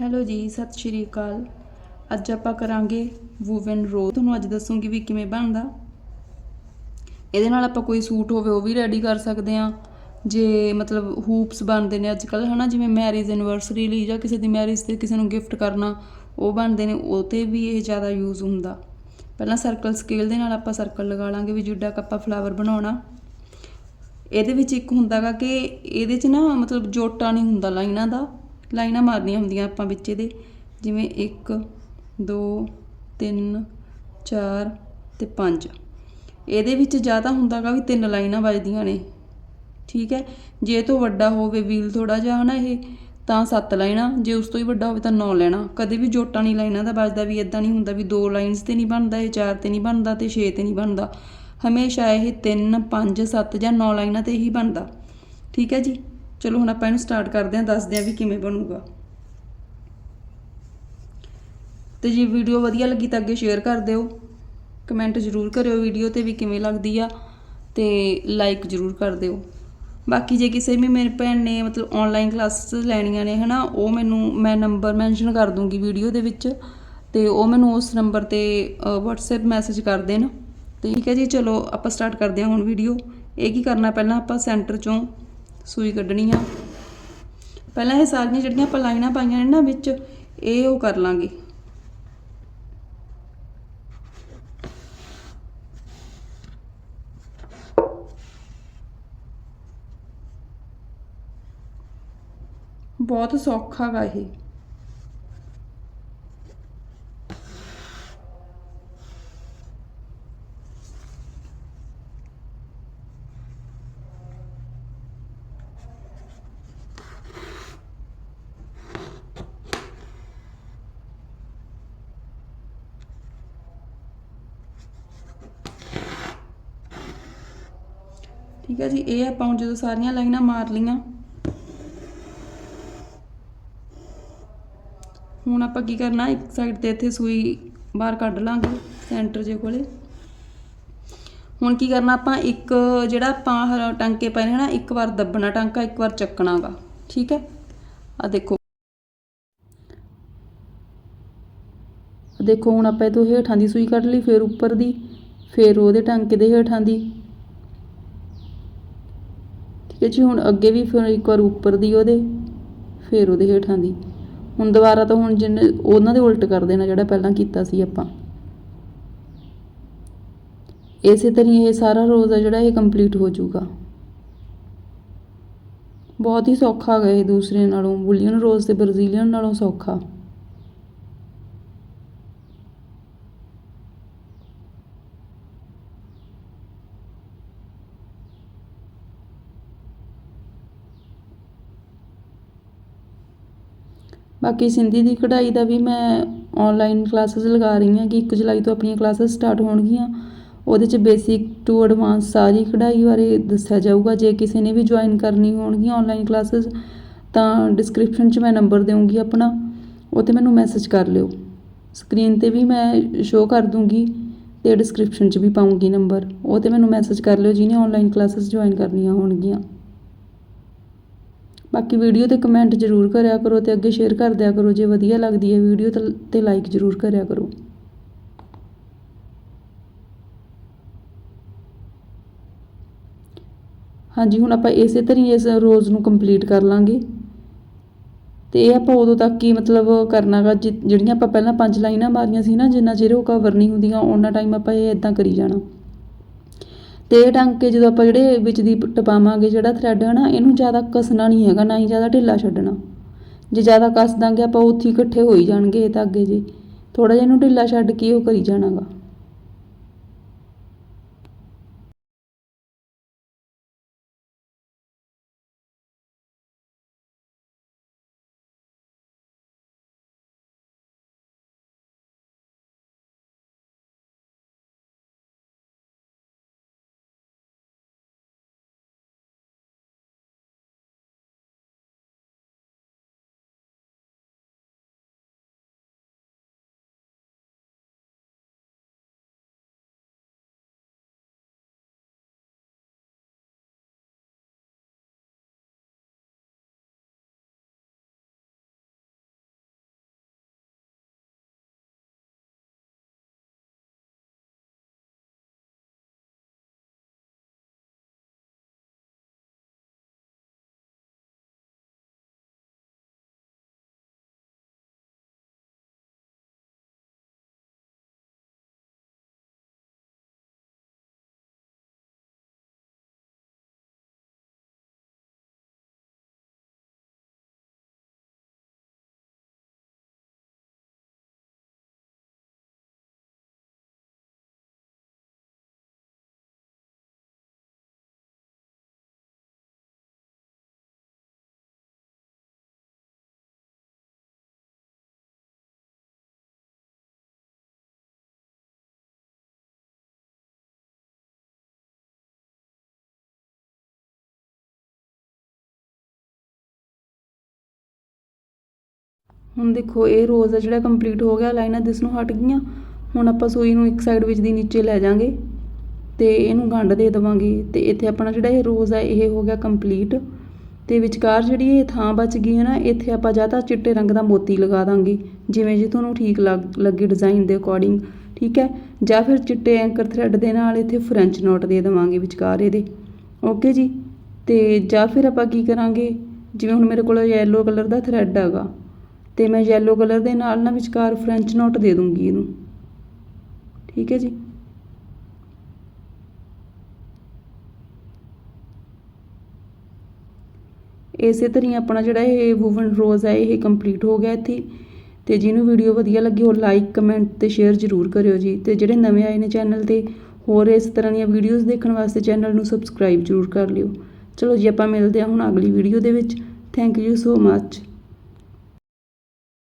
Hello ਜੀ, ਸਤਿ ਸ਼੍ਰੀ ਅਕਾਲ। ਅੱਜ ਆਪਾਂ ਕਰਾਂਗੇ ਵੂਵਨ ਰੋ ਤੁਹਾਨੂੰ ਅੱਜ ਦੱਸੂਗੀ ਵੀ ਕਿਵੇਂ ਬਣਦਾ। ਇਹਦੇ ਨਾਲ ਆਪਾਂ ਕੋਈ ਸੂਟ ਹੋਵੇ, ਉਹ ਵੀ ਰੈਡੀ ਕਰ ਸਕਦੇ ਆ ਜੇ ਮਤਲਬ ਹੂਪਸ ਬਣਦੇ ਨੇ ਅੱਜ ਕੱਲ ਹਨਾ, ਜਿਵੇਂ ਮੈਰਿਜ ਐਨਵਰਸਰੀ ਲਈ ਜਾਂ ਕਿਸੇ ਦੀ ਮੈਰਿਜ ਤੇ ਕਿਸੇ ਨੂੰ ਗਿਫਟ ਕਰਨਾ, ਉਹ ਬਣਦੇ ਨੇ, ਉਹ ਤੇ ਵੀ ਇਹ ਜ਼ਿਆਦਾ ਯੂਜ਼ ਹੁੰਦਾ। ਪਹਿਲਾਂ ਸਰਕਲ ਸਕੇਲ ਦੇ ਨਾਲ ਆਪਾਂ ਸਰਕਲ ਲਗਾ ਲਾਂਗੇ ਵੀ ਜਿੱਡਾ ਕੱਪਾ ਫਲਾਵਰ ਬਣਾਉਣਾ। ਇਹਦੇ ਵਿੱਚ ਇੱਕ ਹੁੰਦਾਗਾ ਕਿ ਇਹਦੇ 'ਚ ਨਾ ਮਤਲਬ ਜੋਟਾ ਨਹੀਂ ਹੁੰਦਾ ਲਾਈਨਾਂ ਦਾ। ਲਾਈਨਾਂ ਮਾਰਨੀਆਂ ਹੁੰਦੀਆਂ ਆਪਾਂ ਵਿੱਚ ਇਹਦੇ ਜਿਵੇਂ 1 2 3 4 ਤੇ 5 ਇਹਦੇ ਵਿੱਚ ਜ਼ਿਆਦਾ ਹੁੰਦਾਗਾ ਵੀ ਤਿੰਨ ਲਾਈਨਾਂ ਵੱਜਦੀਆਂ ਨੇ। ਠੀਕ ਹੈ? ਜੇ ਤੋਂ ਵੱਡਾ ਹੋਵੇ ਵੀਲ ਥੋੜਾ ਜਿਹਾ, ਹਨਾ ਇਹ, ਤਾਂ 7 ਲਾਈਨਾਂ। ਜੇ ਉਸ ਤੋਂ ਹੀ ਵੱਡਾ ਹੋਵੇ ਤਾਂ 9 ਲੈਣਾ। ਕਦੇ ਵੀ ਜੋਟਾਂ ਨਹੀਂ ਲਾਈਨਾਂ ਦਾ ਵੱਜਦਾ ਵੀ ਇਦਾਂ ਨਹੀਂ ਹੁੰਦਾ ਵੀ ਦੋ ਲਾਈਨਸ ਤੇ ਨਹੀਂ ਬਣਦਾ, ਇਹ ਚਾਰ ਤੇ ਨਹੀਂ ਬਣਦਾ ਤੇ 6 ਤੇ ਨਹੀਂ ਬਣਦਾ। ਹਮੇਸ਼ਾ ਇਹ 3 5 7 ਜਾਂ 9 ਲਾਈਨਾਂ ਤੇ ਹੀ ਬਣਦਾ। ਠੀਕ ਹੈ ਜੀ? ਚਲੋ ਹੁਣ ਆਪਾਂ ਇਹਨੂੰ ਸਟਾਰਟ ਕਰਦੇ ਹਾਂ, ਦੱਸਦੇ ਹਾਂ ਵੀ ਕਿਵੇਂ ਬਣੂਗਾ। ਤੇ ਜੇ ਵੀਡੀਓ ਵਧੀਆ ਲੱਗੀ ਤਾਂ ਅੱਗੇ ਸ਼ੇਅਰ ਕਰ ਦਿਓ। ਕਮੈਂਟ ਜ਼ਰੂਰ ਕਰਿਓ ਵੀਡੀਓ ਤੇ ਵੀ ਕਿਵੇਂ ਲੱਗਦੀ ਆ ਤੇ ਲਾਈਕ ਜ਼ਰੂਰ ਕਰ ਦਿਓ। ਬਾਕੀ ਜੇ ਕਿਸੇ ਵੀ ਮੇਰੇ ਭੈਣ ਨੇ ਮਤਲਬ ਆਨਲਾਈਨ ਕਲਾਸਿਸ ਲੈਣੀਆਂ ਨੇ ਹਨਾ, ਉਹ ਮੈਨੂੰ, ਮੈਂ ਨੰਬਰ ਮੈਂਸ਼ਨ ਕਰ ਦੂੰਗੀ ਵੀਡੀਓ ਦੇ ਵਿੱਚ। ਤੇ ਉਹ ਮੈਨੂੰ ਉਸ ਨੰਬਰ ਤੇ WhatsApp ਮੈਸੇਜ ਕਰ ਦੇਣ। ਤੇ ਠੀਕ ਹੈ ਜੀ, ਚਲੋ ਆਪਾਂ ਸਟਾਰਟ ਕਰਦੇ ਹਾਂ ਹੁਣ ਵੀਡੀਓ ਇਹ ਕੀ ਕਰਨਾ, ਪਹਿਲਾਂ ਆਪਾਂ ਸੈਂਟਰ ਚੋਂ ਸੂਈ ਕੱਢਣੀ ਆ ਪਹਿਲਾਂ ਇਹ ਸਾਰੀਆਂ ਜਿਹੜੀਆਂ ਆਪਾਂ ਲਾਈਨਾਂ ਪਾਈਆਂ ਨੇ ਨਾ ਵਿੱਚ, ਇਹ ਉਹ ਕਰ ਲਾਂਗੇ। ਬਹੁਤ ਸੌਖਾ ਗਾ ਇਹ। ਠੀਕ ਹੈ ਜੀ, ਇਹ ਆਪਾਂ ਹੁਣ ਜਦੋਂ ਸਾਰੀਆਂ ਲਾਈਨਾਂ ਮਾਰ ਲੀਆਂ ਹੁਣ ਆਪਾਂ ਕੀ ਕਰਨਾ, ਇੱਕ ਸਾਈਡ ਤੇ ਇੱਥੇ ਸੂਈ ਬਾਹਰ ਕੱਢ ਲਾਂਗੇ ਸੈਂਟਰ ਜੇ ਕੋਲੇ। ਹੁਣ ਕੀ ਕਰਨਾ ਆਪਾਂ, ਇੱਕ ਜਿਹੜਾ ਆਪਾਂ ਟਾਂਕੇ ਪਏ ਨੇ ਨਾ ਇੱਕ ਵਾਰ ਦੱਬਣਾ ਟਾਂਕਾ, ਇੱਕ ਵਾਰ ਚੱਕਣਾਗਾ ਠੀਕ ਹੈ ਆ ਦੇਖੋ। ਦੇਖੋ, ਹੁਣ ਆਪਾਂ ਇਹ ਤੋਂ ਹੇਠਾਂ ਦੀ ਸੂਈ ਕੱਢ ਲਈ, ਫਿਰ ਉੱਪਰ ਦੀ, ਫਿਰ ਉਹਦੇ ਟਾਂਕੇ ਦੇ ਹੇਠਾਂ ਦੀ। ਇਹ ਹੈ ਹੁਣ ਅੱਗੇ ਵੀ ਫਿਰ ਇੱਕ ਵਾਰ ਉੱਪਰ ਦੀ ਉਹਦੇ, ਫਿਰ ਉਹਦੇ ਹੇਠਾਂ ਦੀ। ਹੁਣ ਦੁਬਾਰਾ ਤਾਂ ਹੁਣ ਜਿਹਨੇ ਉਹਨਾਂ ਦੇ ਉਲਟ ਕਰ ਦੇਣਾ ਜਿਹੜਾ ਪਹਿਲਾਂ ਕੀਤਾ ਸੀ ਆਪਾਂ। ਇਸੇ ਤਰ੍ਹਾਂ ਇਹ ਸਾਰਾ ਰੋਜ਼ ਆ ਜਿਹੜਾ ਇਹ ਕੰਪਲੀਟ ਹੋ ਜਾਊਗਾ। ਬਹੁਤ ਹੀ ਸੌਖਾ ਹੈ ਇਹ ਦੂਸਰੇ ਨਾਲੋਂ ਬੁਲੀਅਨ ਰੋਜ਼ ਤੇ ਬ੍ਰਾਜ਼ੀਲੀਅਨ ਨਾਲੋਂ ਸੌਖਾ। ਬਾਕੀ ਸਿੰਧੀ ਦੀ ਕਢਾਈ ਦਾ ਵੀ ਮੈਂ ਔਨਲਾਈਨ ਕਲਾਸਿਸ ਲਗਾ ਰਹੀ ਹਾਂ ਕਿ ਇੱਕ ਜੁਲਾਈ ਤੋਂ ਆਪਣੀਆਂ ਕਲਾਸਿਸ ਸਟਾਰਟ ਹੋਣਗੀਆਂ। ਉਹਦੇ 'ਚ ਬੇਸਿਕ ਟੂ ਐਡਵਾਂਸ ਸਾਰੀ ਕਢਾਈ ਬਾਰੇ ਦੱਸਿਆ ਜਾਊਗਾ। ਜੇ ਕਿਸੇ ਨੇ ਵੀ ਜੁਆਇਨ ਕਰਨੀ ਹੋਣਗੀਆਂ ਔਨਲਾਈਨ ਕਲਾਸਿਸ ਤਾਂ ਡਿਸਕ੍ਰਿਪਸ਼ਨ 'ਚ ਮੈਂ ਨੰਬਰ ਦੇਵਾਂਗੀ ਆਪਣਾ। ਉਹ 'ਤੇ ਮੈਨੂੰ ਮੈਸੇਜ ਕਰ ਲਿਓ। ਸਕਰੀਨ ਤੇ ਵੀ ਮੈਂ ਸ਼ੋਅ ਕਰ ਦੂੰਗੀ ਤੇ ਡਿਸਕ੍ਰਿਪਸ਼ਨ 'ਚ ਵੀ ਪਾਉਂਗੀ ਨੰਬਰ ਉਹ 'ਤੇ ਮੈਨੂੰ ਮੈਸੇਜ ਕਰ ਲਿਓ ਜਿਹਨੇ ਔਨਲਾਈਨ ਕਲਾਸਿਸ ਜੁਆਇਨ ਕਰਨੀਆਂ ਹੋਣਗੀਆਂ। ਬਾਕੀ ਵੀਡੀਓ ਤੇ ਕਮੈਂਟ ਜ਼ਰੂਰ ਕਰਿਆ ਕਰੋ ਤੇ ਅੱਗੇ ਸ਼ੇਅਰ ਕਰ ਦਿਆ ਕਰੋ, ਜੇ ਵਧੀਆ ਲੱਗਦੀ ਹੈ ਵੀਡੀਓ ਤੇ ਲਾਈਕ ਜ਼ਰੂਰ ਕਰਿਆ ਕਰੋ। ਹਾਂਜੀ, ਹੁਣ ਆਪਾਂ ਇਸੇ ਤਰ੍ਹਾਂ ਇਸ ਰੋਜ਼ ਨੂੰ ਕੰਪਲੀਟ ਕਰ ਲਾਂਗੇ। ਤੇ ਇਹ ਆਪਾਂ ਉਦੋਂ ਤੱਕ ਹੀ ਮਤਲਬ ਕਰਨਾਗਾ ਜਿਹੜੀਆਂ ਆਪਾਂ ਪਹਿਲਾਂ ਪੰਜ ਲਾਈਨਾਂ ਮਾਰੀਆਂ ਸੀ ਨਾ, ਜਿੰਨਾ ਚਿਰ ਉਹ ਕਵਰ ਨਹੀਂ ਹੁੰਦੀਆਂ ਉਹਨਾਂ ਟਾਈਮ ਆਪਾਂ ਇਹ ਇਦਾਂ ਕਰੀ ਜਾਣਾ। ਤੇ ਇਹ ਟਾਂਕੇ ਜਦੋਂ ਆਪਾਂ ਜਿਹੜੇ ਵਿੱਚ ਦੀ ਟਪਾਵਾਂਗੇ ਜਿਹੜਾ ਥਰੈਡ ਹੈ ਨਾ ਇਹਨੂੰ ਜ਼ਿਆਦਾ ਕੱਸਣਾ ਨਹੀਂ ਹੈਗਾ, ਨਾ ਹੀ ਜ਼ਿਆਦਾ ਢਿੱਲਾ ਛੱਡਣਾ। ਜੇ ਜ਼ਿਆਦਾ ਕੱਸ ਦਾਂਗੇ ਆਪਾਂ ਉੱਥੇ ਇਕੱਠੇ ਹੋਈ ਜਾਣਗੇ ਇਹ ਧਾਗੇ ਜੇ। ਥੋੜਾ ਜਿਹਾ ਇਹਨੂੰ ਢਿੱਲਾ ਛੱਡ ਕੇ ਉਹ ਕਰੀ ਜਾਣਾਗਾ। ਹੁਣ ਦੇਖੋ, ਇਹ ਰੋਜ਼ ਆ ਜਿਹੜਾ ਕੰਪਲੀਟ ਹੋ ਗਿਆ, ਲਾਈਨਾਂ ਦਿਸ ਨੂੰ ਹਟ ਗਈਆਂ। ਹੁਣ ਆਪਾਂ ਸੂਈ ਨੂੰ ਇੱਕ ਸਾਈਡ ਵਿੱਚ ਦੀ ਨੀਚੇ ਲੈ ਜਾਾਂਗੇ ਤੇ ਇਹਨੂੰ ਗੰਢ ਦੇ ਦੇਵਾਂਗੇ ਤੇ ਇੱਥੇ ਆਪਣਾ ਜਿਹੜਾ ਇਹ ਰੋਜ਼ ਆ ਇਹ ਹੋ ਗਿਆ ਕੰਪਲੀਟ ਤੇ ਵਿਚਕਾਰ ਜਿਹੜੀ ਇਹ ਥਾਂ ਬਚ ਗਈ ਹੈ ਨਾ, ਇੱਥੇ ਆਪਾਂ ਜਾਂ ਤਾਂ ਚਿੱਟੇ ਰੰਗ ਦਾ ਮੋਤੀ ਲਗਾ ਦਾਂਗੇ, ਜਿਵੇਂ ਜੇ ਤੁਹਾਨੂੰ ਠੀਕ ਲੱਗ, ਲੱਗੇ ਡਿਜ਼ਾਈਨ ਦੇ ਅਕੋਰਡਿੰਗ ਠੀਕ ਹੈ? ਜਾਂ ਫਿਰ ਚਿੱਟੇ ਐਂਕਰ ਥ੍ਰੈਡ ਦੇ ਨਾਲ ਇੱਥੇ ਫ੍ਰੈਂਚ ਨੋਟ ਦੇ ਦੇਵਾਂਗੇ ਵਿਚਕਾਰ ਇਹਦੇ ਓਕੇ ਜੀ? ਤੇ ਜਾਂ ਫਿਰ ਆਪਾਂ ਕੀ ਕਰਾਂਗੇ, ਜਿਵੇਂ ਹੁਣ ਮੇਰੇ ਕੋਲ ਯੈਲੋ ਕਲਰ ਦਾ ਥ੍ਰੈਡ ਹੈਗਾ ਤੇ ਮੈਂ ਯੈਲੋ ਕਲਰ ਦੇ ਨਾਲ ਨਾ ਵਿਚਕਾਰ ਫ੍ਰੈਂਚ ਨੋਟ ਦੇ ਦੂੰਗੀ ਇਹਨੂੰ। ਠੀਕ ਹੈ ਜੀ? ਇਸੇ ਤਰ੍ਹਾਂ ਹੀ ਆਪਣਾ ਜਿਹੜਾ ਇਹ ਵੂਵਨ ਰੋਜ਼ ਹੈ, ਇਹ ਕੰਪਲੀਟ ਹੋ ਗਿਆ ਇੱਥੇ। ਤੇ ਜਿਹਨੂੰ ਵੀਡੀਓ ਵਧੀਆ ਲੱਗੀ ਉਹ ਲਾਈਕ ਕਮੈਂਟ ਤੇ ਸ਼ੇਅਰ ਜ਼ਰੂਰ ਕਰਿਓ ਜੀ। ਤੇ ਜਿਹੜੇ ਨਵੇਂ ਆਏ ਨੇ ਚੈਨਲ ਤੇ, ਹੋਰ ਇਸ ਤਰ੍ਹਾਂ ਦੀਆਂ ਵੀਡੀਓਜ਼ ਦੇਖਣ ਵਾਸਤੇ ਚੈਨਲ ਨੂੰ ਸਬਸਕ੍ਰਾਈਬ ਜ਼ਰੂਰ ਕਰ ਲਿਓ। ਚਲੋ ਜੀ, ਆਪਾਂ ਮਿਲਦੇ ਹਾਂ ਹੁਣ ਅਗਲੀ ਵੀਡੀਓ ਦੇ ਵਿੱਚ। Thank you so much